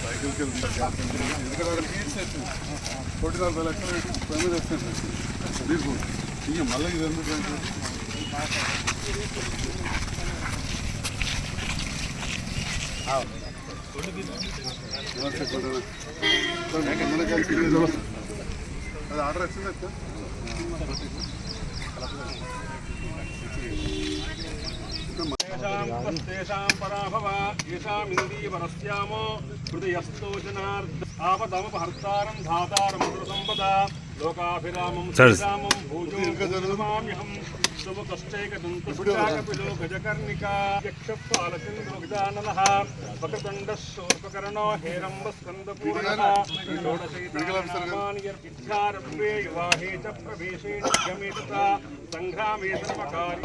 సైకిల్కి ఎందుకంటే కోటి నలభై లక్షలు పెట్టి వచ్చింది మీకు ఇక మళ్ళీ ఇది ఎందుకు అది ఆర్డర్ వచ్చింది అక్క తేషాం పరాభవ ఏషాం ఇందీవరస్యామో హృదయస్తోచనార్దాపదమపహర్తారం ధాతారం సంపద లోకాభిరామం శ్రీరామం భూజోమామ్యహం శుభ కష్టైకదంతకర్ణికాక్షపాలచంద్రోగజానన వక్రదండ శోర్పకర్ణో హేరంబ స్కందపూర్ణ షోడశైతానామానియర్పిధ్యారభ్యే యువాహే చ ప్రవేశేణ గమేత సంగ్రామే సర్వకార్య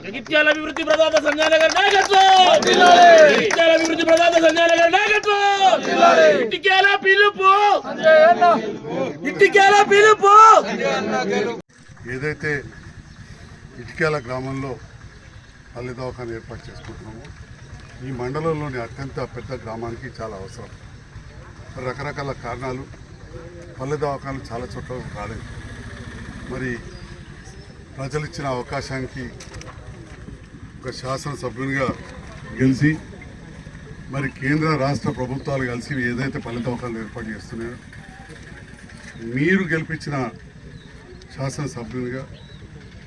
జగిత్యాల అభివృద్ధి ప్రదాత సంజయ్ నగర్ నాయకత్వం! జగిత్యాల అభివృద్ధి ప్రదాత సంజయ్ నగర్ నాయకత్వం! ఇటుకేల పిలుపు! ఇటుకేల పిలుపు! ఏదైతే ఇటుకేల గ్రామంలో పల్లె దవాఖాన ఏర్పాటు చేసుకుంటున్నామో ఈ మండలంలోని అత్యంత పెద్ద గ్రామానికి చాలా అవసరం. రకరకాల కారణాలు పల్లె దవాఖానలు చాలా చోట్ల రాలేదు. మరి ప్రజలు ఇచ్చిన అవకాశానికి ఒక శాసనసభ్యునిగా గెలిచి మరి కేంద్ర రాష్ట్ర ప్రభుత్వాలు కలిసి ఏదైతే పల్లె ఏర్పాటు చేస్తున్నాయో మీరు గెలిపించిన శాసనసభ్యునిగా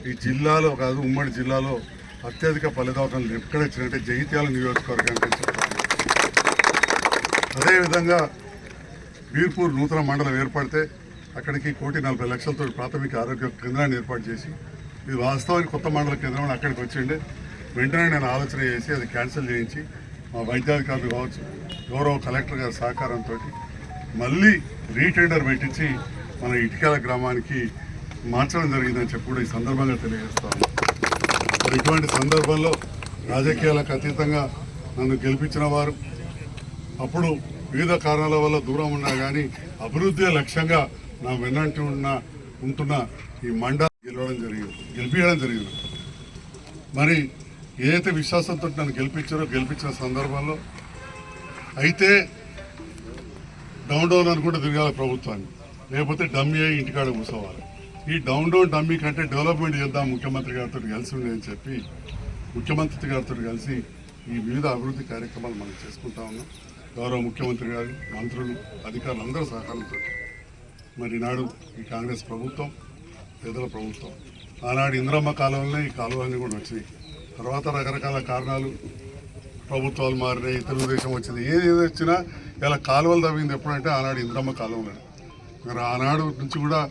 ఈ జిల్లాలో కాదు ఉమ్మడి జిల్లాలో అత్యధిక పల్లె దవాఖానలు ఎక్కడ వచ్చినట్టే జగిత్యాల నియోజకవర్గానికి చెప్తాను అదేవిధంగా బీర్పూర్ నూతన మండలం ఏర్పడితే అక్కడికి కోటి నలభై లక్షలతో ప్రాథమిక ఆరోగ్య కేంద్రాన్ని ఏర్పాటు చేసి ఇది వాస్తవానికి కొత్త మండల కేంద్రం అని అక్కడికి వచ్చిండే. వెంటనే నేను ఆలోచన చేసి అది క్యాన్సిల్ చేయించి మా వైద్యాధికారులు కావచ్చు గౌరవ కలెక్టర్ గారి సహకారంతో మళ్ళీ రీటెండర్ పెట్టించి మన ఇటుకాల గ్రామానికి మార్చడం జరిగిందని చెప్పి కూడా ఈ సందర్భంగా తెలియజేస్తాను మరి ఇటువంటి సందర్భంలో రాజకీయాలకు అతీతంగా నన్ను గెలిపించిన వారు అప్పుడు వివిధ కారణాల వల్ల దూరం ఉన్నా కానీ అభివృద్ధి లక్ష్యంగా నా వెన్నంటి ఉన్న ఉంటున్న ఈ మండలం గెలవడం జరిగింది. గెలిపించడం జరిగింది. మరి ఏదైతే విశ్వాసంతో నన్ను గెలిపించారో గెలిపించిన సందర్భంలో అయితే డౌన్ డౌన్ అనుకుంటే తిరగాలి ప్రభుత్వాన్ని. లేకపోతే డమ్మీ అయ్యి ఇంటికాడ కూర్చోవాలి. ఈ డౌన్ డౌన్ డమ్మీ కంటే డెవలప్మెంట్ చేద్దాం ముఖ్యమంత్రి గారితో కలిసి ఉండే అని చెప్పి ముఖ్యమంత్రి గారితో కలిసి ఈ వివిధ అభివృద్ధి కార్యక్రమాలు మనం చేసుకుంటా ఉన్నాం. గౌరవ ముఖ్యమంత్రి గారు మంత్రులు అధికారులు అందరూ సహకారంతో. మరి ఈనాడు ఈ కాంగ్రెస్ ప్రభుత్వం పేదల ప్రభుత్వం. ఆనాడు ఇంద్రమ్మ కాలువలనే ఈ కాలువలన్నీ కూడా వచ్చినాయి. తర్వాత రకరకాల కారణాలు ప్రభుత్వాలు మారినాయి తెలుగుదేశం వచ్చింది. ఏది ఏది వచ్చినా ఇలా కాలువలు తవ్వింది ఎప్పుడంటే ఆనాడు ఇంద్రమ్మ కాలువలు మరి ఆనాడు నుంచి కూడా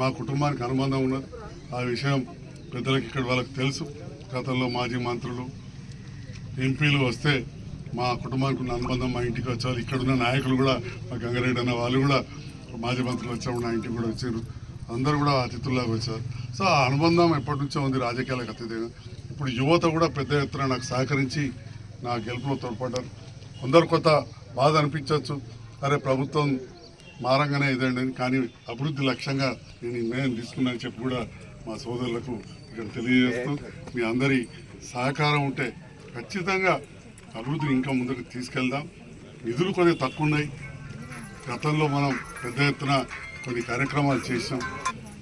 మా కుటుంబానికి అనుబంధం ఉన్నది. ఆ విషయం పెద్దలకి ఇక్కడ వాళ్ళకి తెలుసు. గతంలో మాజీ మంత్రులు ఎంపీలు వస్తే మా కుటుంబానికి ఉన్న అనుబంధం మా ఇంటికి వచ్చారు. ఇక్కడున్న నాయకులు కూడా మా గంగారెడ్డి అన్న వాళ్ళు కూడా మాజీ మంత్రులు వచ్చాము నా ఇంటికి కూడా వచ్చారు. అందరూ కూడా అతిథుల్లాగా వచ్చారు. సో ఆ అనుబంధం ఎప్పటి నుంచో ఉంది రాజకీయాలకు అతీతంగా. ఇప్పుడు యువత కూడా పెద్ద ఎత్తున నాకు సహకరించి నా గెలుపులో తోడ్పడ్డారు. కొందరు కొత్త బాధ అనిపించవచ్చు. అరే ప్రభుత్వం మారంగానే ఇదండి కానీ అభివృద్ధి లక్ష్యంగా నేను నిర్ణయం తీసుకున్నానని చెప్పి కూడా మా సోదరులకు ఇక్కడ తెలియజేస్తూ మీ అందరి సహకారం ఉంటే ఖచ్చితంగా అభివృద్ధిని ఇంకా ముందుకు తీసుకెళ్దాం. నిధులు కొద్దిగా తక్కువ ఉన్నాయి. గతంలో మనం పెద్ద ఎత్తున కొన్ని కార్యక్రమాలు చేసాం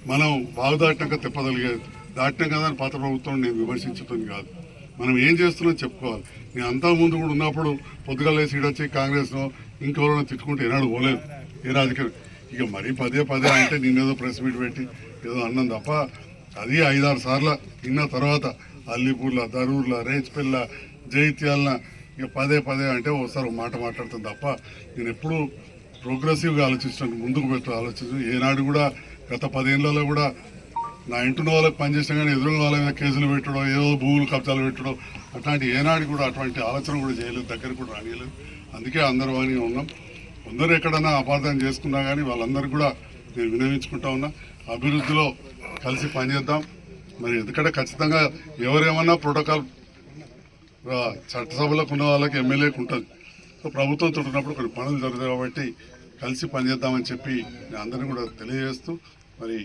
మనం బాగు దాటినాక తెప్పదలిగేది దాటినాం కదా అని పాత ప్రభుత్వం నేను విమర్శించడం కాదు. మనం ఏం చేస్తున్నాం చెప్పుకోవాలి. నేను అంతా ముందు కూడా ఉన్నప్పుడు పొద్దుగాల సీట్ వచ్చి కాంగ్రెస్లో ఇంకెవరైనా తిట్టుకుంటే ఏనాడు పోలేదు. ఏ రాజకీయం? ఇక మరీ పదే పదే అంటే నేనేదో ప్రెస్ మీట్ పెట్టి ఏదో అన్నం తప్ప అది ఐదారు సార్లు విన్న తర్వాత అల్లిపూర్ల దరూర్ల రేచిపిల్ల జైత్యాల ఇక పదే పదే అంటే ఒకసారి మాట మాట్లాడుతుంది తప్ప నేను ఎప్పుడూ ప్రోగ్రెసివ్గా ఆలోచించడానికి ముందుకు పెట్టు ఆలోచించు. ఏనాడు కూడా గత పదేళ్ళలో కూడా నా ఇంటిన వాళ్ళకి పనిచేసిన కానీ ఎదురుగా వాళ్ళ మీద కేసులు పెట్టడం ఏదో భూములు కబ్జాలు పెట్టడం అట్లాంటి ఏనాడు కూడా అటువంటి ఆలోచన కూడా చేయలేదు దగ్గర కూడా రానియలేదు. అందుకే అందరూ అని ఉన్నాం. అందరూ ఎక్కడన్నా అపార్థం చేసుకున్నా కానీ వాళ్ళందరూ కూడా నేను వినియోగించుకుంటా ఉన్నా. అభివృద్ధిలో కలిసి పనిచేద్దాం. మరి ఎందుకంటే ఖచ్చితంగా ఎవరేమన్నా ప్రోటోకాల్ చట్టసభలకు ఉన్న వాళ్ళకి ఎమ్మెల్యేకి ఉంటుంది. సో ప్రభుత్వంతో ఉన్నప్పుడు కొన్ని పనులు జరుగుతాయి కాబట్టి కలిసి పనిచేద్దామని చెప్పి నేను అందరినీ కూడా తెలియజేస్తూ మరి